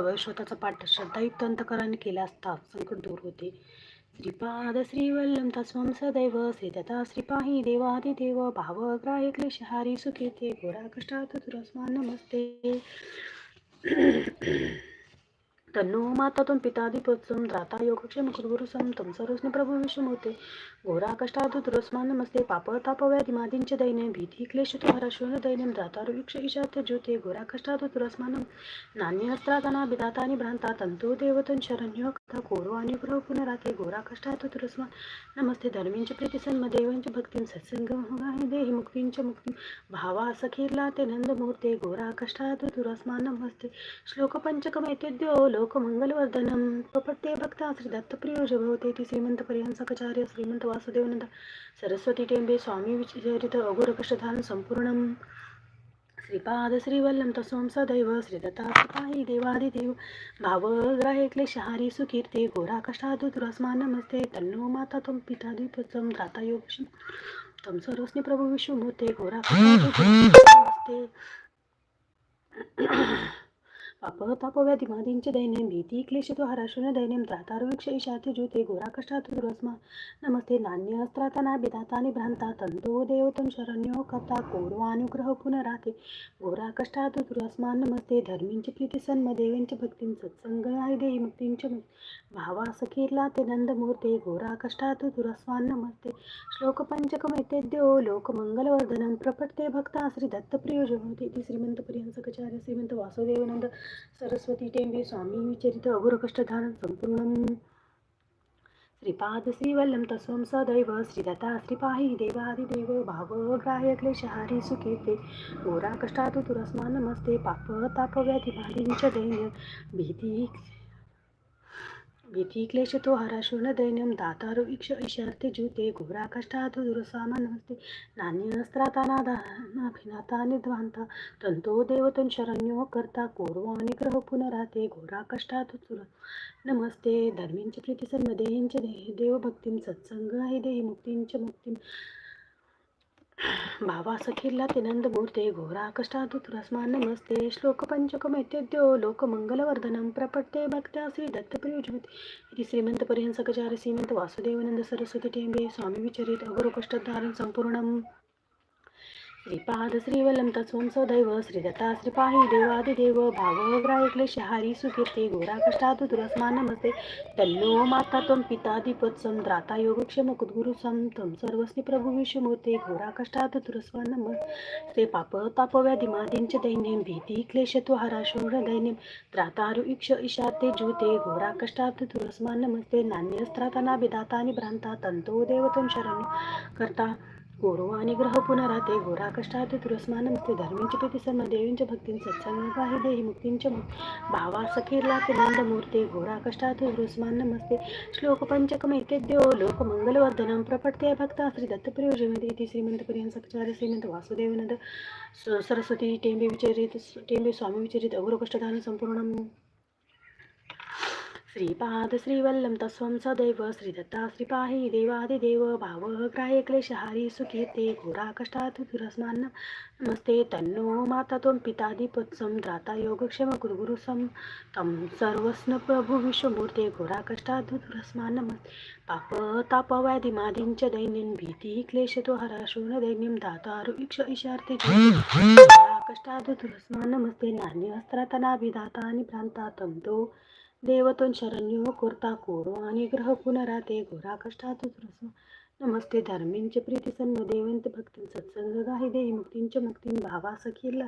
स्वतःचा पाठ श्रद्धायुक्त अंतकराने केला असता संकट दूर होते. श्रीपाद श्रीवल्लम तस्वम सदैव श्रीदत्ता श्रीपाही देवादिदेव भावग्राही क्लेशहारी सुखेते घोरा कष्टात तुरस्मान नमस्ते. तन्नो मातातून पितादिपोत्सम राता योगक्षेम कुरुसम तम प्रभू विषमोते घोरा कष्टात दुरस्मान नमस्ते पाप दैन्य भीती क्लेश तुहारा शून दैन्यम द्रातारु वीक्ष ज्योते घोरा कष्टात दुरस्मान नान्य अस्त्रातना बिदातानि भ्रांता तंतो देवतन शरण्यो कथा कोरो आणि प्रभू पुनराते घोरा कष्टात दुरस्मान नमस्ते धर्मींचे प्रीती देवांच्या भक्तीं सत्संग देही मुक्तींच्या मुक्ती भावा सखीरला ते नंदमूर्ते घोरा कष्टात दुरस्मान नमस्ते श्लोक पंचकम एतेद्यो लोकमंगलवर्धनम। पपट्टे भक्त श्री दत्तप्रियो भवते ती श्रीमंत पर्यंसकचार्य श्रीमंत वासुदेवनंद सरस्वती टेंबे स्वामी विचरित अघोर कष्टधान संपूर्णम। श्रीपाद श्रीवल्लम सदैव श्रीदत्ता श्रीपाही देवादिदेव। भावग्राहे क्लेशहारी सुकीर्ते घोरा कष्टादुरस्मान नमस्ते। तन्नो माता त्वं पिता द्विपत्सं त्राता योगक्षम तं सर्वस्ने प्रभु विश्वमूर्ते घोरा नमस्ते पाप तापव्याधी भीती क्लेश तो दैन्यम त्रातारुक्ष ईशाते ज्योते घोरा नमस्ते नान्य अस्त्रातना बिदातानि भ्रांता तंतो देवतं शरण्यो कथा कोरो पुनराते. घोरा कष्टात नमस्ते धर्मींची प्रीती सन्म देवींची भक्तीं सत्संग आहे देही मुक्तींचे भावा सखीरला ते नंदमूर्ते घोरा नमस्ते. श्लोक पंचकम प्रपट्टे भक्ता श्री दत्तप्रियो जगवते श्रीमंत प्रियंसकचार्य श्रीमंत वासुदेवनंद सरस्वती टेंबे स्वामी विचरित अघोरकष्टधारण संपूर्ण श्रीपाद श्रीवल्लम तस्वं सदैव श्रीदत्ता श्रीपाही देवादिदेव भावग्राह्य क्लेशहारी सुखेते घोरा कष्टातु तुरस्मा नमस्ते पाप ताप व्याधी भारींच दैन्य। भीती भीती क्लेश तो हराशून दैन्यम दातारो इक्ष ईशार्थे ज्यूते घोरा कष्टात दुरसामा नमस्ते। नान्यस्त्रातानाभिनाता निध्वांता तंतो देवतन शरण्यो करता कोरो आणि पुनराते घोरा कष्टात तुर नमस्ते। धर्मींचे प्रीती देह देही देवभक्तीं सत्संग आहे देही मुक्तींचे मुक्तीं। भावा सखीरला ते नंदमूर्ते घोरा कष्टातुरस्मान नमस्ते. श्लोक पंचकम प्रपट्टे भक्त्या श्री दत्तप्रिय इति श्रीमन्तपरिहंसकचार श्रीमन्त श्रीमंत सरस्वती टेंबे स्वामी विचरित अघोर श्रीपाद श्रीवलंत तत्वं सदैव श्रीदत्ता श्रीपाही देवादिदेव भावग्राही क्लेशहारी सुकीर्ते घोरा कष्टात दुरस्मा नमस्ते तन्नो माता त्वं पिता दीपत्सं द्राता योगक्षम कुद्गुरुसं तं सर्वस्नि प्रभु विष्णुमूर्ते घोरा कष्टात दुरस्मा नमस्ते पाप ताप व्याधिमादींच दैन्यं भीती क्लेश हरा शूर दैन्यं त्रातारु इक्ष इशाते जूते घोरा कष्टात दुरस्मा नमस्ते नान्यस्त्राता बिदातानि भ्रांता तंतो देवतं शरण। करता कोरो आणि ग्रह पुनराते गोरा कष्टात तुरस्मान नमस्ते. धर्मींचे प्रीती सन्म देवींच्या भक्तीं सत्संग आहे देही मुक्तींच्या भावा सखीरला ते नंदमूर्ते गोरा कष्टात तुरस्मान नमस्ते. श्लोक पंचकम एतेद्यो लोकमंगलवर्धनं प्रपटते. भक्त श्री दत्तप्रिय जयमती इति श्रीमंत पर्यंसकचार्य श्रीमंत वासुदेवानंद स- सरस्वती टेंबे विचरित टेंबे स्वामी विचरित. अघोर संपूर्ण श्रीपाद श्रीवल्लम तस्वं सदैव श्रीदत्ता श्रीपाही देवादिदेव भावग्राह्य क्लेशहारी सुकीर्ते घोरा कष्टात दुरस्मान नमस्ते तन्नो माता त्वं पितादिपत्सं द्राता योगक्षेम गुरुगुरुसं। तं सर्वस्न प्रभु विश्वमूर्ते घोरा कष्टात दुरस्मान नमस्ते पाप ताप व्याधिमादींच दैन्यं भीती क्लेशतो हराशून दैन्यं दातारु इक्ष इशार्थे घोरा कष्टात दुरस्मान नमस्ते नान्य अस्त्रातनाभिदातानि तं तो देवतोन शरण्यो कुर्ता कोरो आणि ग्रह पुनराते घोरा कष्टात नमस्ते धर्मींचे प्रीती सन्म देवंत भक्ती सत्संग गाही देही मुक्तींच्या मुक्तीं भावा सखीला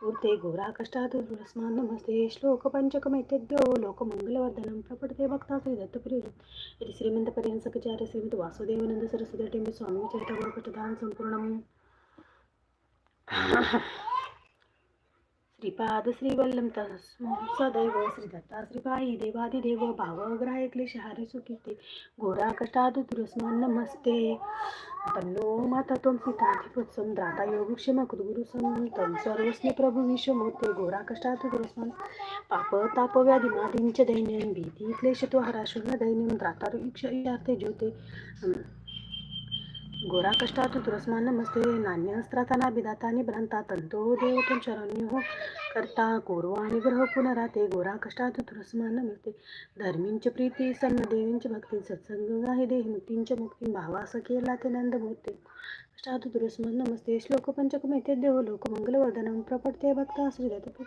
पूर्ते घोरा कष्टात नमस्ते श्लोक पंचकम इत्याद्यो लोकमंगलवर्धनं प्रपडते भक्ता श्री दत्तप्रिय इति श्रीमंत पर्यंसकचार्य श्रीमंत वासुदेवनंद सरस्वती टेंबे स्वामी चरित गुरुकटधान संपूर्णम. श्रीपाद श्रीवल्लम सदैव श्रीदत्ता श्रीपाही देवादिदेव क्लेश क्लेशहारी सुकीर्ते। घोरा कष्टाद दुरस्मान नमस्ते। तन्नो माता त्वं पिताधिपत्सं द्राता योगक्षेम कुद्गुरुसं तं सर्वस्ने प्रभु विश्वमूर्ते। घोरा कष्टात दुरस्मान पाप ताप व्याधिमादिंच दैन्यं भीती क्लेश तो दैन्यं द्रातारु इक्ष ईशार्थे ज्योते। गोरा कष्टातु तुरस्मान नमस्ते नान्यस्त्राताना बिदातानि भ्रांता तंतो देवतुं शरण्यो करता कोरवाणि ग्रह पुनराते गोरा कष्टातु तुरस्मान नमस्ते धर्मींच प्रीती सन्न देवींच भक्ती सत्संग आहे देही मुक्तींच मुक्ती भावास केला ते नंद मूर्ते कष्टातु तुरस्मान नमस्ते श्लोक पंचकमेते देव लोकमंगलवर्धनं प्रपडते भक्त श्रीदत्त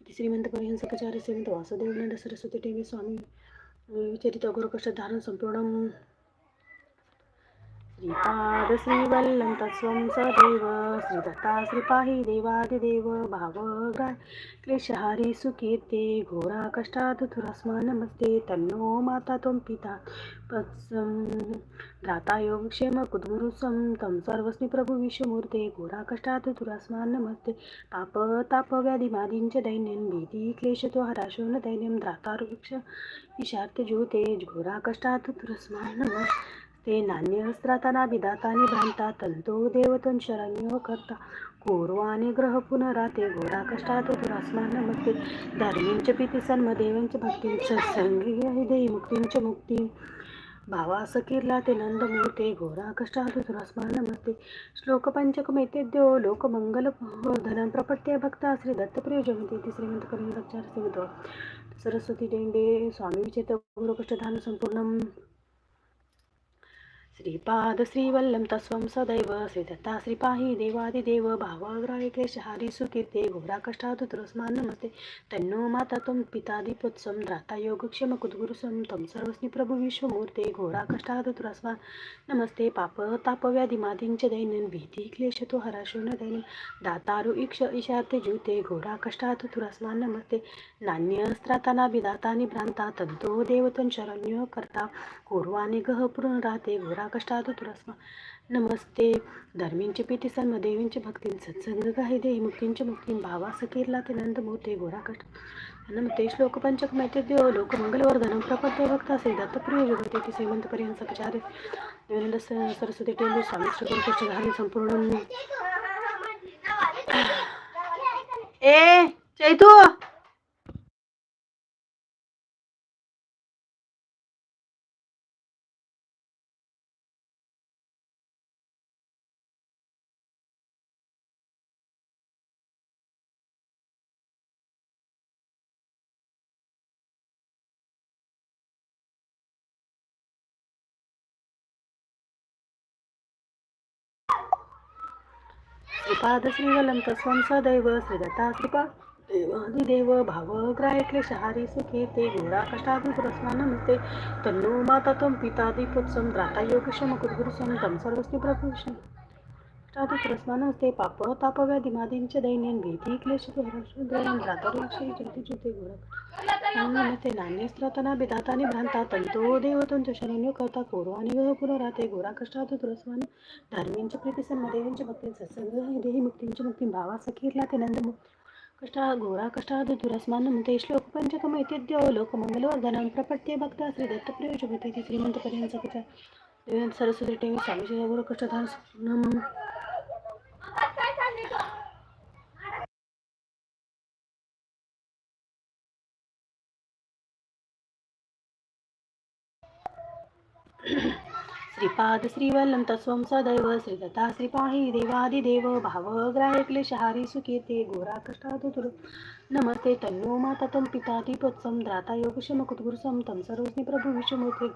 इति श्रीमंत परिहंसकचार्य श्रीमंत वासुदेव नंद सरस्वती टेवी स्वामी विचरित गुरुकष्ट धारण संपूर्ण श्रीपाद श्रीवल्लं तत्स्वं सदैव श्रीदत्ता श्रीपाहि देवादिदेव भावग्राय क्लेशहारी सुकीर्ते घोरा कष्टादुरस्मा नमस्ते तन्नो माता त्वं पिता पत्सं भ्राता योगक्षेम कुद्गुरुसं तं सर्वस्मि प्रभु विश्वमूर्ते घोरा कष्टादुरस्मा नमस्ते पाप ताप व्याधिमादींच दैन्यं भीती क्लेशतो हराशो न दैन्यं ध्रातारुक्ष ज्योते घोरा कष्टादुरस्मा नमस्ते ते नान्यस्त्राताना विदातानि भ्रांता तंतो देवतं शरण्य करता. कोरवाने ग्रह पुनराते घोरा कष्टात दुरास्मान नमस्ते धर्मींच पिती सन्मदेवंच भक्तीं सत्संगी देही मुक्तींच मुक्ती. भावा सकीरला ते नंदमूर्ते घोरा कष्टात दुरास्मान नमस्ते श्लोक पंचकमेतेद्यो लोकमंगल धन प्रपत्य भक्ता श्री दत्तप्रिय जयंती श्रीमंत करी सरस्वती डेंडे स्वामी विचेत गुरुकष्टधान संपूर्ण. श्रीपाद श्रीवल्लम तस्वं सदैव श्रीदत्ता श्रीपाही देवादिदेव भावाग्राय क्लेशहारी सुकीर्ते घोरा कष्टातुत्रस्मान नमस्ते तन्नो माता त्वं पितादिपुत्सं ध्राता योगक्षम कुद्गुरुसं तं सर्वस्नि प्रभु विश्वमूर्ते घोरा कष्टातुत्रस्मान नमस्ते पाप तापव्याधिमादिंच दैनन भीती क्लेशतो हराशो न दातारु इक्ष ईशाते ज्यूते घोरा कष्टातुत्रस्मान नमस्ते। नान्यस्त्राताना विदातानि भ्रांता तंतो देवतं शरण्यो करता। कोरवाने गह राहते घोरा कष्टात तुरस्म नमस्ते. धर्मींचे पीती सन्म देवींचे भक्तीं सत्संग काही देही मुक्तींचे मुक्ती भावा सकीरला ते नंद मोते घोरा कष्ट. नमते श्लोकपंचक पंचक देव लोक मंगलवर्धन प्रपत्य भक्त असे दत्तप्रिय जगते ती श्रीमंत पर्यंत सपचारे. देवानंद सरस्वती टेंडू स्वामी श्री झाली संपूर्ण. ए चैतू! श्रीपाद श्रीवलं तस्वं सदैव श्रीदत्ता कृपा। देवादिदेव भावग्राय क्लेशहारी सुखे ते घोरा कष्टाभिपुरस्मा नमस्ते तन्नो माता त्वं पितादिपुत्सं भ्राता योगशम कुद्गुरुसं तं सर्वस्ति प्रभुषं कष्टाभिपुरस्मा नमस्ते पाप तापव्याधिमादींच दैन्यन भीती क्लेश हर्षोदयं भ्रातरुक्षे ज्योती ज्योती घोरा नमस्ते नान्यस्त्रातना बिदातानि भ्रांता तंतो देवतंत शरण्य करता कोरवानि गह पुनराते घोरा कष्टाभिपुरस्मा धर्मींचे प्रीती सन्मदेवींच भक्ती सत्संग देही मुक्तींच मुक्ती भावा सखीरला ते नंद कष्टा घोरा कष्टाद दुरस्मानमते श्लोक पंचकमैतिद्यो लोकमंगलवर्धनं प्रपत्य भक्ता श्री दत्तप्रियजगती श्रीमंतपर्यंत सकचा सरस्वती टेवी स्वामी गुरु कष्टधान श्रीपाद श्रीवल्लं तस्वं सदैव श्रीदत्ता श्रीपाही देवादिदेव भावग्राहे क्लेशहारी सुकीर्ते घोरा कष्टादुतुर नमस्ते तन्नो माता तं पितादिपोत्सं ध्राता योगशमकुतुर्सं तं सरोजनी प्रभु विश्वमूर्ते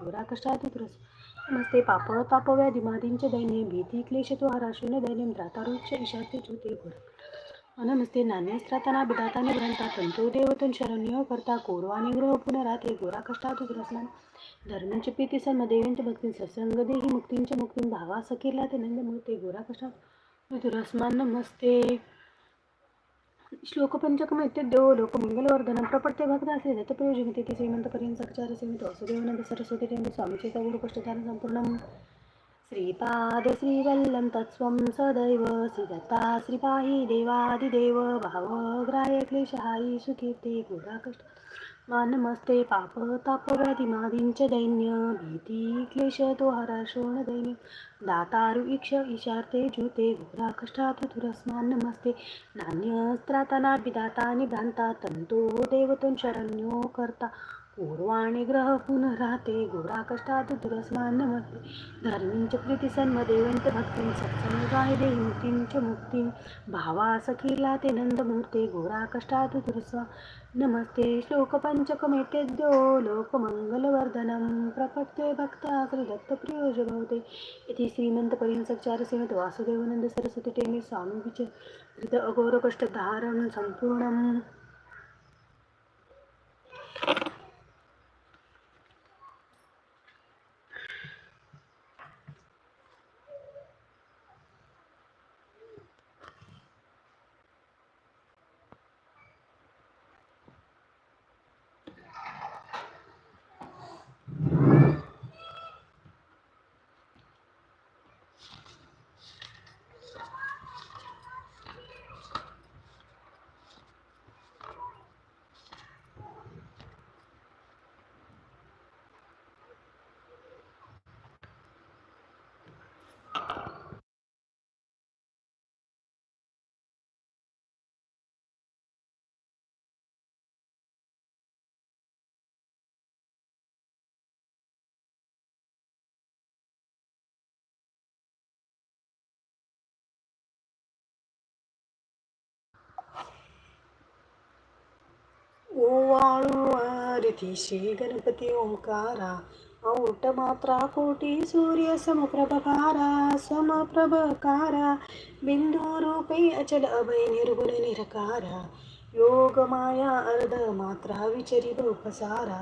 नमस्ते कष्टादुतुरस तापव्या दिमादींचे दैन्य दैन्ये भीती क्लेशतो हराशून दैन्यं ध्रातारुक्ष इशाते ज्योते घोरा नमस्ते नान्यस्त्राताना बिदाताने ग्रंथा तंतो देवतन शरण्य करता कोरवाने ग्रह पुनराते घोरा कष्टादुतुरस्नान धर्मांचे प्रीती सन्म देवींच्या भक्ती सत्संग देही मुक्तींच्या मुक्तीं भावा सकिरला ते नंद मुक्ते गोरा कशा रसमान नमस्ते. श्लोकपंचक पंचकम देव लोक मंगलवर्धन प्रपट्य भक्त असे तर प्रयोजन ते श्रीमंत पर्यंत सचार्य श्रीमंत वासुदेवानंद सरस्वती त्यांनी स्वामीचे गुरुकष्टधान संपूर्ण. श्रीपाद श्रीवल्लम तत्स्वं सदैव श्रीदत्ता श्रीपाहि देवादिदेव भावग्राय क्लेशहारी सुकीर्ते घोराकष्ट मानमस्ते पाप तापव्याधिमादींच दैन्य भीती क्लेश तो हराशोण दैन्य दातारु इक्ष इशार्ते ज्युते घोरा कष्टात तुरस्मान नमस्ते। नान्यस्त्राताना विदातानि भ्रांता तंतो देवतों शरण्यो करता। पूर्वाणी ग्रह पुनराते गोरा कष्टात दुरस्मान नमस्ते धर्मींच प्रीती सन्मदेवंत भक्तीं सत्संगाय देही मुक्तींच मुक्तीं. भावा सखीला ते नंदमूर्ते गोरा कष्टात दुरस्वा नमस्ते. श्लोक लोकमङ्गलवर्धनं लोकमंगलवर्धनं प्रपत्ते भक्ता श्रीदत्तप्रियो इति श्रीमंत परिहंसचार्य श्रीमंत वासुदेवानंद सरस्वती टेने श्री गणपती ओंकारा औट मात्रा कोटी सूर्य समप्रभकारा समप्रभकारा बिंदू अचल अभय निर्गुण निरकारा योग माया अर्ध मात्रा विचरी पसारा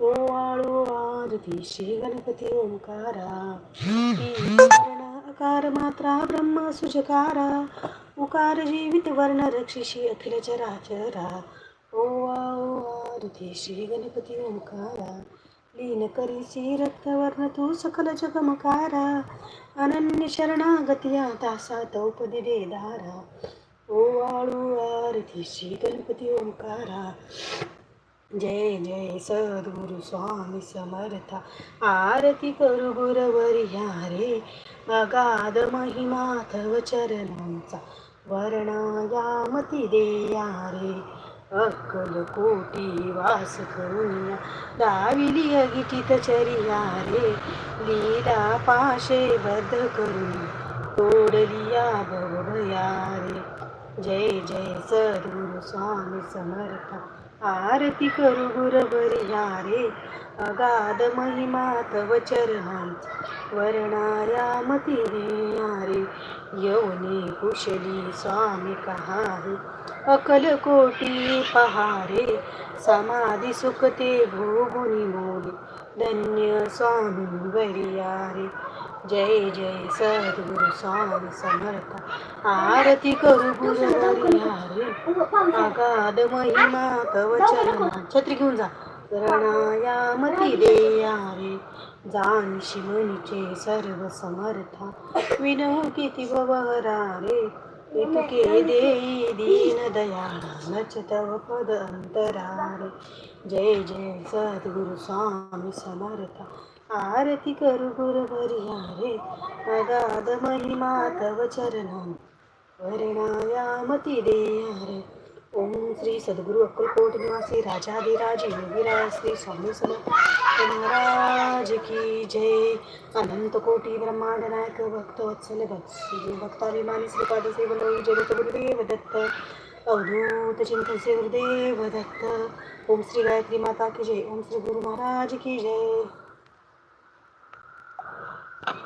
ओवाळू आरती श्री गणपती ओंकारा वर्ण अकार मात्रा ब्रह्म सुजकारा उकार जीवित वर्ण रक्षिषी अखिल चराचरा ओवा आरती श्री गणपती ओंकारा लीन करीसी रक्तवर्ण तू सकल जगमकारा अनन्य शरणागतिया तासा तौपदी दे दारा ओवाळू आरती श्री गणपती ओंकारा जय जय सद्गुरु स्वामी समर्था. आरती करू गुरवरी रे अगाध महिमाथव चरणांचा. वर्णायामती देया रे. अक्कल कोटी वास करुण्या दाविली अगिटित चरिया रे. लीला पाशे बद्ध करून तोडलिया भवभया रे. जय जय सद्गुरु स्वामी समर्थ. आरती करू गुरवरिया रे. अगाध महिमा तव चरणांचा वर्णाया मती रे. यवने कुशली स्वामी कहा अकल कोटी पहारे समाधी सुखते भोगुनी मोले धन्य स्वामी वरियारे. जय जय सद्गुरु स्वामी समर्थ आरती करू गुरु रे आगाद महिमा तव चरणा छत्री घेऊन जा. रणायामती देया रे जाण शिवनीचे सर्व समर्था विनव किती भवहरा रे इतके देई दीन दयाळा नच तव पद अंतरा जय जय सद्गुरु स्वामी समर्था आरती करू गुरुवरिया रे अगाध महिमा तव चरणा वर्णायामती देया रे ओम श्री सद्गुरु अक्कलकोट निवासी राजाधिराज योगीराज श्री स्वामी समर्थ। महाराज की जय। अनंत कोटी ब्रह्मांड नायक भक्त वत्सल भक्त भक्ताभिमानी श्रीपाद श्री वल्लभ जगत गुरुदेव दत्त। अवधूत चिंतन श्री गुरुदेव दत्त। ओम श्री गायत्री माता की जय। ओम श्री गुरु महाराज की जय।